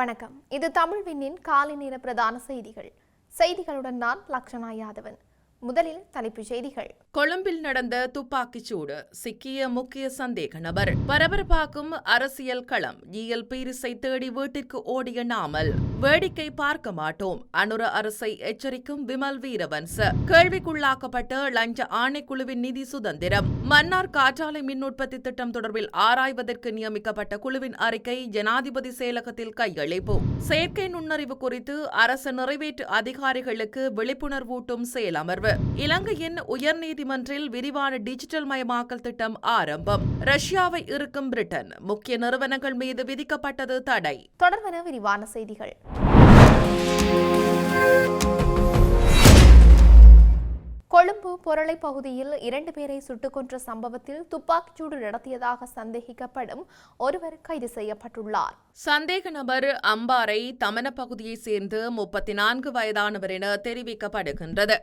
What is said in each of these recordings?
வணக்கம். இது தமிழ் விண்ணின் காலை நேர பிரதான செய்திகள். செய்திகளுடன் நான் லக்ஷனா யாதவன். முதலில் தலைப்புச் செய்திகள். கொழும்பில் நடந்த துப்பாக்கிச் சூடு சிக்கிய முக்கிய சந்தேக நபர். பரபரப்பாக்கும் அரசியல் களம் இயல் பீரிசை தேடி வீட்டிற்கு ஓடிய நாமல். வேடிக்கை பார்க்க மாட்டோம் அனுர அரசை எச்சரிக்கும் விமல் வீரவன்ச. கேள்விக்குள்ளாக்கப்பட்ட லஞ்ச ஆணைக்குழுவின் நிதி சுதந்திரம். மன்னார் காற்றாலை மின் உற்பத்தி திட்டம் தொடர்பில் ஆராய்வதற்கு நியமிக்கப்பட்ட குழுவின் அறிக்கை ஜனாதிபதி செயலகத்தில் கையளிப்பு. செயற்கை நுண்ணறிவு குறித்து அரசு நிறைவேற்று அதிகாரிகளுக்கு விழிப்புணர்வூட்டும் செயலமர்வு. இலங்கையின் உயர்நீதிமன்றில் விரிவான டிஜிட்டல் மயமாக்கல் திட்டம் ஆரம்பம். ரஷ்யாவை இருக்கும் பிரிட்டன். முக்கிய நிறுவனங்கள் மீது விதிக்கப்பட்டது தடை. தொடர்பான விரிவான செய்திகள். கொழும்பு பொருளை பகுதியில் இரண்டு பேரை சுட்டுக் கொன்ற சம்பவத்தில் துப்பாக்கிச்சூடு நடத்தியதாக சந்தேகிக்கப்படும் ஒருவர் கைது செய்யப்பட்டுள்ளார். சந்தேக நபர் அம்பாறை தமன பகுதியைச் சேர்ந்து முப்பத்தி நான்கு வயதானவர் என தெரிவிக்கப்படுகின்றது.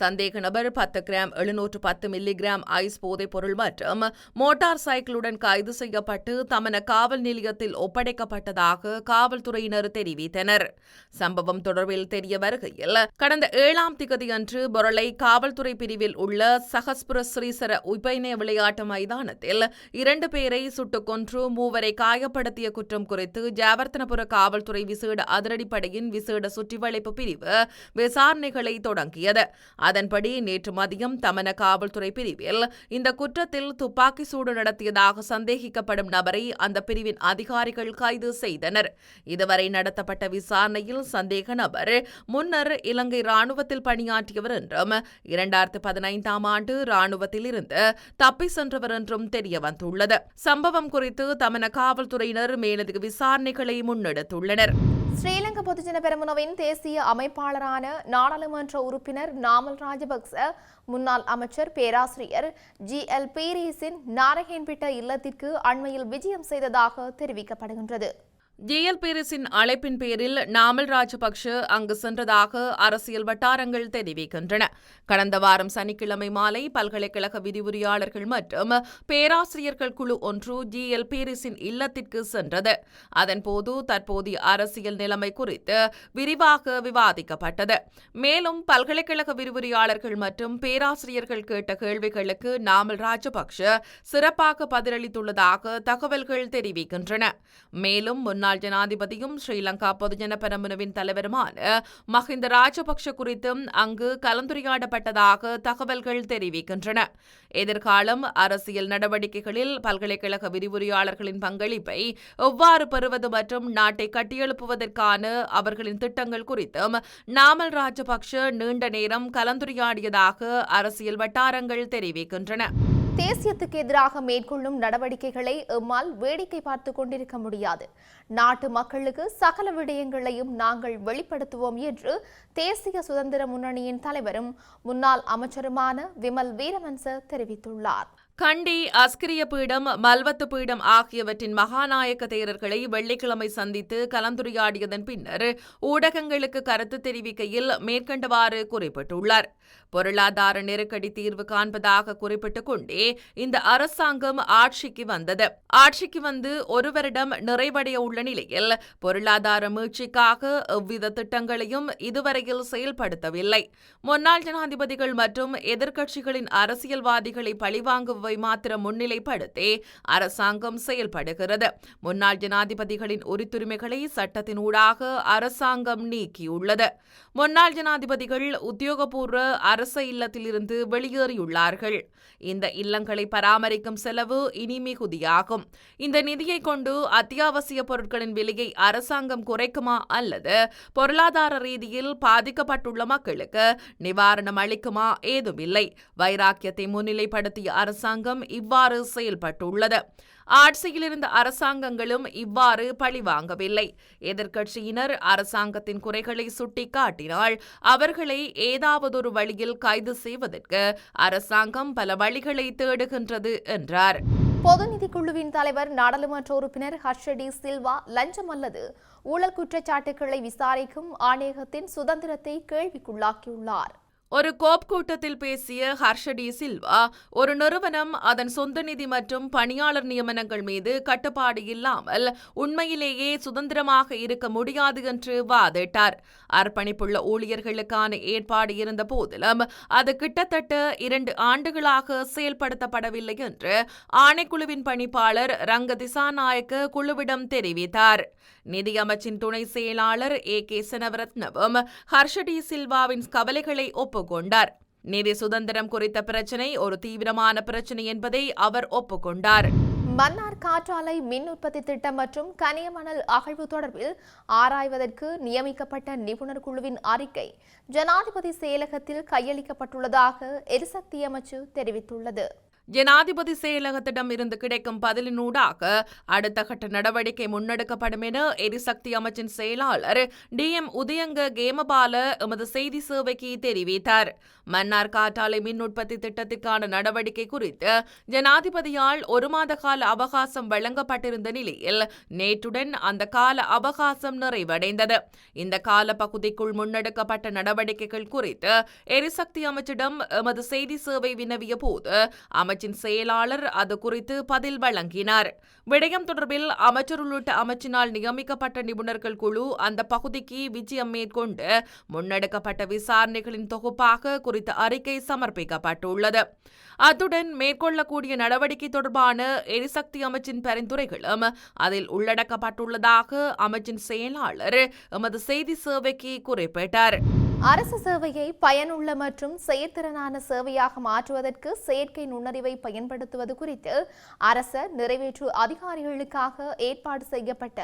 சந்தேக நபர் பத்து கிராம் எழுநூற்று பத்து மில்லிகிராம் ஐஸ் போதைப் பொருள் மற்றும் மோட்டார் சைக்கிளுடன் கைது செய்யப்பட்டு தமன காவல் நிலையத்தில் ஒப்படைக்கப்பட்டதாக காவல்துறையினர் தெரிவித்தனர். சம்பவம் தொடர்பில் தெரிய வருகையில் கடந்த ஏழாம் திகதியன்று பொருளை காவல்துறை பொதுத்துறை பிரிவில் உள்ள சகஸ்புர ஸ்ரீசர உபயநய விளையாட்டு மைதானத்தில் இரண்டு பேரை சுட்டுக் கொன்று மூவரை காயப்படுத்திய குற்றம் குறித்து ஜாவர்த்தனபுர காவல்துறை விசேட அதிரடிப்படையின் விசேட சுற்றிவளைப்பு பிரிவு விசாரணைகளை தொடங்கியது. அதன்படி நேற்று மதியம் தமன காவல்துறை பிரிவில் இந்த குற்றத்தில் துப்பாக்கி சூடு நடத்தியதாக சந்தேகிக்கப்படும் நபரை அந்த பிரிவின் அதிகாரிகள் கைது செய்தனர். இதுவரை நடத்தப்பட்ட விசாரணையில் சந்தேக நபர் முன்னர் இலங்கை ராணுவத்தில் பணியாற்றியவர் என்றும் இரண்டு இரண்டாயிரத்து பதினைந்தாம் ஆண்டு ராணுவத்திலிருந்து தப்பி சென்றவர் என்றும் தெரிய வந்துள்ளது சம்பவம் குறித்து தமன காவல்துறையினர் மேலதிக விசாரணைகளை முன்னெடுத்துள்ளனர். ஸ்ரீலங்கா பொதுஜன பெரமுனவின் தேசிய அமைப்பாளரான நாடாளுமன்ற உறுப்பினர் நாமல் ராஜபக்ச முன்னாள் அமைச்சர் பேராசிரியர் ஜி. எல். பீரிஸின் நாரகேன்பிட்ட இல்லத்திற்கு அண்மையில் விஜயம் செய்ததாக தெரிவிக்கப்படுகின்றது. ஜிஎல் பீரிஸின் அழைப்பின் பேரில் நாமல் ராஜபக்ஷ அங்கு சென்றதாக அரசியல் வட்டாரங்கள் தெரிவிக்கின்றன. கடந்த வாரம் சனிக்கிழமை மாலை பல்கலைக்கழக விரிவுரையாளர்கள் மற்றும் பேராசிரியர்கள் குழு ஒன்று ஜிஎல் பீரிஸின் இல்லத்திற்கு சென்றது. அதன்போது தற்போதைய அரசியல் நிலைமை குறித்து விரிவாக விவாதிக்கப்பட்டது. மேலும் பல்கலைக்கழக விரிவுரையாளர்கள் மற்றும் பேராசிரியர்கள் கேட்ட கேள்விகளுக்கு நாமல் ராஜபக்ஷ சிறப்பாக பதிலளித்துள்ளதாக தகவல்கள் தெரிவிக்கின்றன. மேலும் முன்னாள் ஜனாதிபதியும் ஸ்ரீலங்கா பொதுஜன பெரமுனவின் தலைவருமான மஹிந்த ராஜபக்ஷ குறித்தும் அங்கு கலந்துரையாடப்பட்டதாக தகவல்கள் தெரிவிக்கின்றன. எதிர்காலம் அரசியல் நடவடிக்கைகளில் பல்கலைக்கழக விரிவுரையாளர்களின் பங்களிப்பை எவ்வாறு பெறுவது மற்றும் நாட்டை கட்டியெழுப்புவதற்கான அவர்களின் திட்டங்கள் குறித்தும் நாமல் ராஜபக்ஷ நீண்ட நேரம் கலந்துரையாடியதாக அரசியல் வட்டாரங்கள் தெரிவிக்கின்றன. தேசியத்துக்கு எதிராக மேற்கொள்ளும் நடவடிக்கைகளை எம்மால் வேடிக்கை பார்த்து கொண்டிருக்க முடியாது. நாட்டு மக்களுக்கு சகல விடயங்களையும் நாங்கள் வெளிப்படுத்துவோம் என்று தேசிய சுதந்திர முன்னணியின் தலைவரும் முன்னாள் அமைச்சருமான விமல் வீரவன்ச தெரிவித்துள்ளார். கண்டி அஸ்கிரிய பீடம் மல்வத்து பீடம் ஆகியவற்றின் மகாநாயக்க தேரர்களை வெள்ளிக்கிழமை சந்தித்து கலந்துரையாடியதன் பின்னர் ஊடகங்களுக்கு கருத்து தெரிவிக்கையில் மேற்கண்டவாறு குறிப்பிட்டுள்ளார். பொருளாதார நெருக்கடி தீர்வு காண்பதாக குறிப்பிட்டுக் கொண்டே இந்த அரசாங்கம் ஆட்சிக்கு வந்தது. ஆட்சிக்கு வந்து ஒரு வருடம் நிறைவடைய உள்ள நிலையில் பொருளாதார மீட்சிக்காக எவ்வித திட்டங்களையும் இதுவரையில் செயல்படுத்தவில்லை. முன்னாள் ஜனாதிபதிகள் மற்றும் எதிர்க்கட்சிகளின் அரசியல்வாதிகளை பழிவாங்குபவை மாத்திரம் முன்னிலைப்படுத்தி அரசாங்கம் செயல்படுகிறது. முன்னாள் ஜனாதிபதிகளின் உரித்துரிமைகளை சட்டத்தினூடாக அரசாங்கம் நீக்கியுள்ளது. முன்னாள் ஜனாதிபதிகள் உத்தியோகபூர்வ அரச இல்லத்திலிருந்து வெளியேறியுள்ளார்கள். இந்த இல்லங்களை பராமரிக்கும் செலவு இனி மிகுதியாகும். இந்த நிதியை கொண்டு அத்தியாவசிய பொருட்களின் விலையை அரசாங்கம் குறைக்குமா அல்லது பொருளாதார ரீதியில் பாதிக்கப்பட்டுள்ள மக்களுக்கு நிவாரணம் அளிக்குமா? ஏதுமில்லை. வைராக்கியத்தை முன்னிலைப்படுத்திய அரசாங்கம் இவ்வாறு செயல்பட்டுள்ளது. ஆட்சியில் இருந்த அரசாங்கங்களும் இவ்வாறு பழிவாங்கவில்லை எதிர்க்கட்சியினர் அரசாங்கத்தின் குறைகளை சுட்டிக்காட்டினால் அவர்களை ஏதாவதொரு வழியில் கைது செய்வதற்கு அரசாங்கம் பல வழிகளை தேடுகின்றது என்றார். பொதுநிதி குழுவின் தலைவர் நாடாளுமன்ற உறுப்பினர் ஹர்ஷடி சில்வா லஞ்சம் அல்லது ஊழல் குற்றச்சாட்டுகளை விசாரிக்கும் ஆணையகத்தின் சுதந்திரத்தை கேள்விக்குள்ளாக்கியுள்ளார். ஒரு கோப் கூட்டத்தில் பேசிய ஹர்ஷடி சில்வா ஒரு நிறுவனம் அதன் சொந்த நிதி மற்றும் பணியாளர் நியமனங்கள் மீது கட்டுப்பாடு இல்லாமல் உண்மையிலேயே சுதந்திரமாக இருக்க முடியாது என்று வாதிட்டார். அர்ப்பணிப்புள்ள ஊழியர்களுக்கான ஏற்பாடு இருந்த போதிலும் அது கிட்டத்தட்ட இரண்டு ஆண்டுகளாக செயல்படுத்தப்படவில்லை என்று ஆணைக்குழுவின் பணிப்பாளர் ரங்க திசாநாயக்க குழுவிடம் தெரிவித்தார். நிதியமைச்சின் துணை செயலாளர் ஏ கே சனவரத்னவும் ஹர்ஷடி சில்வாவின் கவலைகளை ஒப்பு ஒப்புக்கொண்டார். நிதி சுதந்திரம் குறித்த பிரச்சினை ஒரு தீவிரமான பிரச்சினை என்பதை அவர் ஒப்புக்கொண்டார். மன்னார் காற்றாலை மின் உற்பத்தி திட்டம் மற்றும் கனியமணல் அகழ்வு தொடர்பில் ஆராய்வதற்கு நியமிக்கப்பட்ட நிபுணர் குழுவின் அறிக்கை ஜனாதிபதி செயலகத்தில் கையளிக்கப்பட்டுள்ளதாக எரிசக்தி அமைச்சு தெரிவித்துள்ளது. ஜனாதிபதி செயலகத்திடம் இருந்து கிடைக்கும் பதிலினூடாக அடுத்த கட்ட நடவடிக்கை முன்னெடுக்கப்படும் என எரிசக்தி அமைச்சின் செயலாளர் டி எம் உதயங்க கேமபால எமது செய்தி சேவைக்கு தெரிவித்தார். மன்னார் காற்றாலை மின் உற்பத்தி திட்டத்திற்கான நடவடிக்கை குறித்து ஜனாதிபதியால் ஒரு மாத கால அவகாசம் வழங்கப்பட்டிருந்த நிலையில் நேற்றுடன் அந்த கால அவகாசம் நிறைவடைந்தது. இந்த கால பகுதிக்குள் முன்னெடுக்கப்பட்ட நடவடிக்கைகள் குறித்து எரிசக்தி அமைச்சிடம் எமது செய்தி சேவை வினவிய போது அமைச்சின் செயலாளர் அது குறித்து பதில் வழங்கினார். விடயம் தொடர்பில் அமைச்சர் உள்ளிட்ட அமைச்சினால் நியமிக்கப்பட்ட நிபுணர்கள் குழு அந்த பகுதிக்கு விஜயம் மேற்கொண்டு முன்னெடுக்கப்பட்ட விசாரணைகளின் தொகுப்பாக குறித்த அறிக்கை சமர்ப்பிக்கப்பட்டுள்ளது. அத்துடன் மேற்கொள்ளக்கூடிய நடவடிக்கை தொடர்பான எரிசக்தி அமைச்சின் பரிந்துரைகளும் அதில் உள்ளடக்கப்பட்டுள்ளதாக அமைச்சின் செயலாளர் எமது செய்தி சேவைக்கு குறிப்பிட்டார். அரசு சேவையை பயனுள்ள மற்றும் செயற்திறனான சேவையாக மாற்றுவதற்கு செயற்கை நுண்ணறிவை பயன்படுத்துவது குறித்து அரச நிறைவேற்று அதிகாரிகளுக்காக ஏற்பாடு செய்யப்பட்ட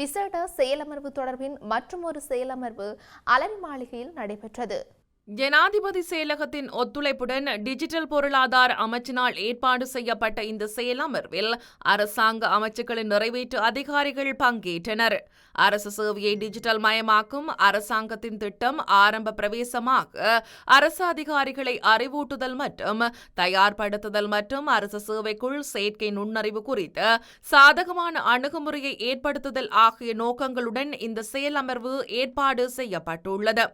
விசேட செயலமர்வு தொடர்பின் மற்றுமொரு செயலமர்வு அலரி மாளிகையில் நடைபெற்றது. ஜனாதிபதி செயலகத்தின் ஒத்துழைப்புடன் டிஜிட்டல் பொருளாதார அமைச்சினால் ஏற்பாடு செய்யப்பட்ட இந்த செயலமர்வில் அரசாங்க அமைச்சுக்களின் நிறைவேற்று அதிகாரிகள் பங்கேற்றனர். அரசு சேவையை டிஜிட்டல் மயமாக்கும் அரசாங்கத்தின் திட்டம் ஆரம்ப பிரவேசமாக அரசு அதிகாரிகளை அறிவூட்டுதல் மற்றும் தயார்படுத்துதல் மற்றும் அரசு சேவைக்குள் செயற்கை நுண்ணறிவு குறித்து சாதகமான அணுகுமுறையை ஏற்படுத்துதல் ஆகிய நோக்கங்களுடன் இந்த செயலமர்வு ஏற்பாடு செய்யப்பட்டுள்ளது.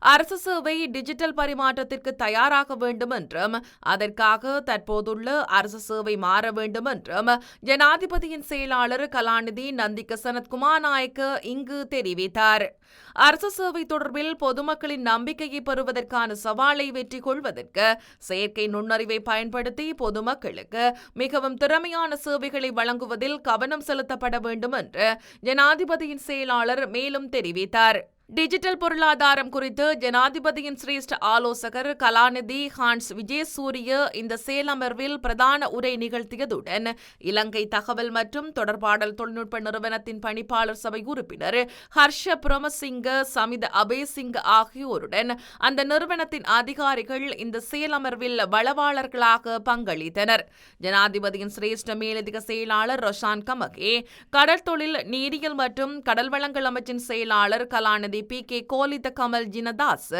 அரசு சேவை டிஜிட்டல் பரிமாற்றத்திற்கு தயாராக வேண்டும் என்றும் அதற்காக தற்போதுள்ள அரசு சேவை மாற வேண்டும் என்றும் ஜனாதிபதியின் செயலாளர் கலாநிதி நந்திக சனத்குமார் நாயக்க இங்கு தெரிவித்தார். அரசு சேவை தொடர்பில் பொதுமக்களின் நம்பிக்கையை பெறுவதற்கான சவாலை வெற்றி கொள்வதற்கு செயற்கை நுண்ணறிவை பயன்படுத்தி பொதுமக்களுக்கு மிகவும் திறமையான சேவைகளை வழங்குவதில் கவனம் செலுத்தப்பட வேண்டும் என்று ஜனாதிபதியின் செயலாளர் மேலும் தெரிவித்தார். டிஜிட்டல் பொருளாதாரம் குறித்து ஜனாதிபதியின் சிரேஷ்ட ஆலோசகர் கலாநிதி ஹான்ஸ் விஜயசூரிய இந்த செயலமர்வில் பிரதான உரை நிகழ்த்தியதுடன் இலங்கை தகவல் மற்றும் தொடர்பாடல் தொழில்நுட்ப நிறுவனத்தின் பணிப்பாளர் சபை உறுப்பினர் ஹர்ஷ பிரமசிங்க சமித அபேசிங் ஆகியோருடன் அந்த நிறுவனத்தின் அதிகாரிகள் இந்த செயலமர்வில் வளவாளர்களாக பங்களித்தனர். ஜனாதிபதியின் சிரேஷ்ட மேலதிக செயலாளர் ரொஷான் கமகே கடற்தொழில் நீரியல் மற்றும் கடல் வளங்கள் அமைச்சின் செயலாளர் கலாநிதி நீதிபதி பி. கே. கோலித்த கமல் ஜினதாஸ்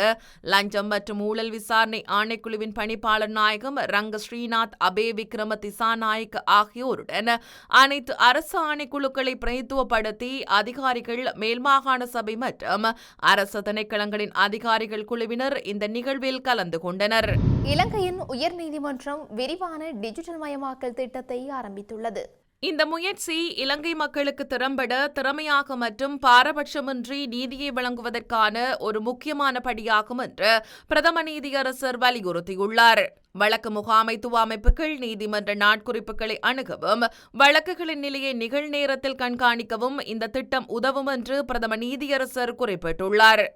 லஞ்சம் மற்றும் ஊழல் விசாரணை ஆணைக்குழுவின் பணிப்பாளர் நாயகம் ரங்க ஸ்ரீநாத் அபே விக்ரம திசாநாயக் ஆகியோருடன் அனைத்து அரசு ஆணைக்குழுக்களை பிரதித்துவப்படுத்தி அதிகாரிகள் மேல்மாகாண சபை மற்றும் அரசு திணைக்களங்களின் அதிகாரிகள் குழுவினர் இந்த நிகழ்வில் கலந்து கொண்டனர். இலங்கையின் உயர்நீதிமன்றம் விரிவான டிஜிட்டல் மயமாக்கல் திட்டத்தை ஆரம்பித்துள்ளது. இந்த முயற்சி இலங்கை மக்களுக்கு திறம்பட திறமையாக மற்றும் பாரபட்சமின்றி நீதியை வழங்குவதற்கான ஒரு முக்கியமான படியாகும் என்று பிரதம நீதியரசர் வலியுறுத்தியுள்ளார். வழக்கு முகாமைத்துவ அமைப்புகள் நீதிமன்ற நாட்குறிப்புகளை அணுகவும் வழக்குகளின் நிலையை நிகழ்நேரத்தில் கண்காணிக்கவும் இந்த திட்டம் உதவும் என்று பிரதம நீதியரசர் குறிப்பிட்டுள்ளார்.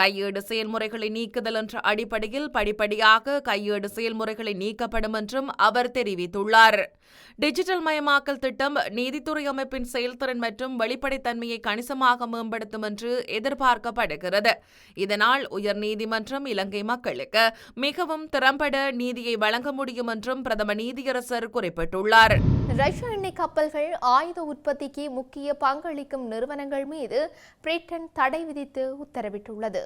கையேடு செயல்முறைகளை நீக்குதல் என்ற அடிப்படையில் படிப்படியாக கையேடு செயல்முறைகளை நீக்கப்படும் என்றும் அவர் தெரிவித்துள்ளார். டிஜிட்டல் மயமாக்கல் திட்டம் நீதித்துறை அமைப்பின் செயல்திறன் மற்றும் வெளிப்படைத்தன்மையை கணிசமாக மேம்படுத்தும் என்று எதிர்பார்க்கப்படுகிறது. இதனால் உயர்நீதிமன்றம் இலங்கை மக்களுக்கு மிகவும் திறம்பட நீதியை வழங்க முடியும் என்றும் பிரதம நீதியரசர் குறிப்பிட்டுள்ளார். ரஷ்ய எண்ணெய் கப்பல்கள் ஆயுத உற்பத்திக்கு முக்கிய பங்களிக்கும் நிறுவனங்கள் மீது பிரிட்டன் தடை விதித்து உத்தரவிட்டுள்ளது.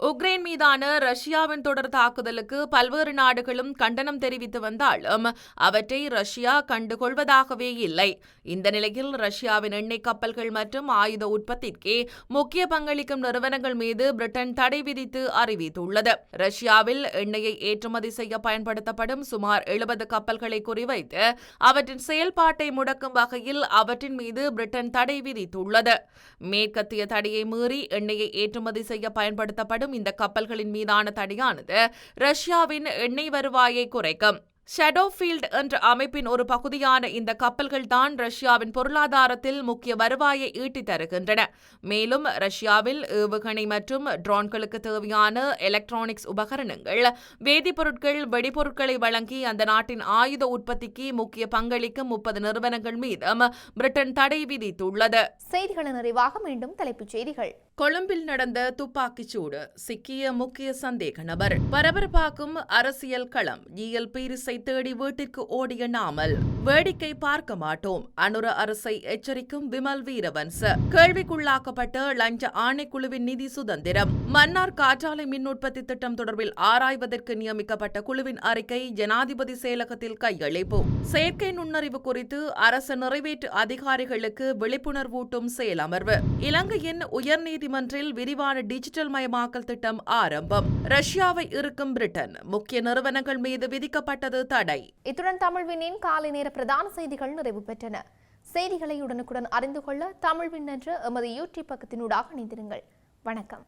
உக்ரைன் மீதான ரஷ்யாவின் தொடர் தாக்குதலுக்கு பல்வேறு நாடுகளும் கண்டனம் தெரிவித்து வந்தாலும் அவற்றை ரஷ்யா கண்டுகொள்வதாகவே இல்லை. இந்த நிலையில் ரஷ்யாவின் எண்ணெய் கப்பல்கள் மற்றும் ஆயுத உற்பத்திக்கே முக்கிய பங்களிக்கும் நிறுவனங்கள் மீது பிரிட்டன் தடை விதித்து அறிவித்துள்ளது. ரஷ்யாவில் எண்ணெயை ஏற்றுமதி செய்ய பயன்படுத்தப்படும் சுமார் எழுபது கப்பல்களை குறிவைத்து அவற்றின் செயல்பாட்டை முடக்கும் வகையில் அவற்றின் மீது பிரிட்டன் தடை விதித்துள்ளது. மேற்கத்திய தடையை மீறி எண்ணெயை ஏற்றுமதி செய்ய பயன்படுத்தப்படும் இந்த கப்பல்களின் மீதான தடையானது ரஷ்யாவின் எண்ணெய் வருவாயை குறைக்கும். ஷடோஃபீல்ட் என்ற அமைப்பின் ஒரு பகுதியான இந்த கப்பல்கள் தான் ரஷ்யாவின் பொருளாதாரத்தில் முக்கிய வருவாயை ஈட்டி தருகின்றன. மேலும் ரஷ்யாவில் ஏவுகணை மற்றும் ட்ரோன்களுக்கு தேவையான எலக்ட்ரானிக்ஸ் உபகரணங்கள் வேதிப்பொருட்கள் வெடிபொருட்களை வழங்கி அந்த நாட்டின் ஆயுத உற்பத்திக்கு முக்கிய பங்களிக்கும் முப்பது நிறுவனங்கள் மீதும் பிரிட்டன் தடை விதித்துள்ளது. செய்திகளின் நிறைவாக மீண்டும் தலைப்புச் செய்திகள். கொழும்பில் நடந்த துப்பாக்கிச் சூடு சிக்கிய முக்கிய சந்தேக நபர். பரபரப்பாக்கும் அரசியல் களம். இயல் பீரிசை தேடி வீட்டிற்கு ஓடிய நாமல். வேடிக்கை பார்க்க மாட்டோம். அனுர அரசை எச்சரிக்கும் விமல் வீரவன்ச. கேள்விக்குள்ளாக்கப்பட்ட லஞ்ச ஆணைக்குழுவின் நிதி சுதந்திரம். மன்னார் காற்றாலை மின் உற்பத்தி திட்டம் தொடர்பில் ஆராய்வதற்கு நியமிக்கப்பட்ட குழுவின் அறிக்கை ஜனாதிபதி செயலகத்தில் கையளிப்பு. செயற்கை நுண்ணறிவு குறித்து அரசு நிறைவேற்று அதிகாரிகளுக்கு விழிப்புணர்வூட்டும் செயலமர்வு. இலங்கையின் உயர்நீதி நீதிமன்றில் விரிவான டிஜிட்டல் மயமாக்கல் திட்டம் ஆரம்பம். ரஷ்யாவை இருக்கும் பிரிட்டன் முக்கிய நிறுவனங்கள் மீது விதிக்கப்பட்டது தடை. இத்துடன் தமிழ்வினின் காலை நேர பிரதான செய்திகள் நிறைவு பெற்றன. செய்திகளை உடனுக்குடன் அறிந்து கொள்ள தமிழ்வின் என்ற எமது யூடியூப் பக்கத்தினூடாக இணைந்திருங்கள். வணக்கம்.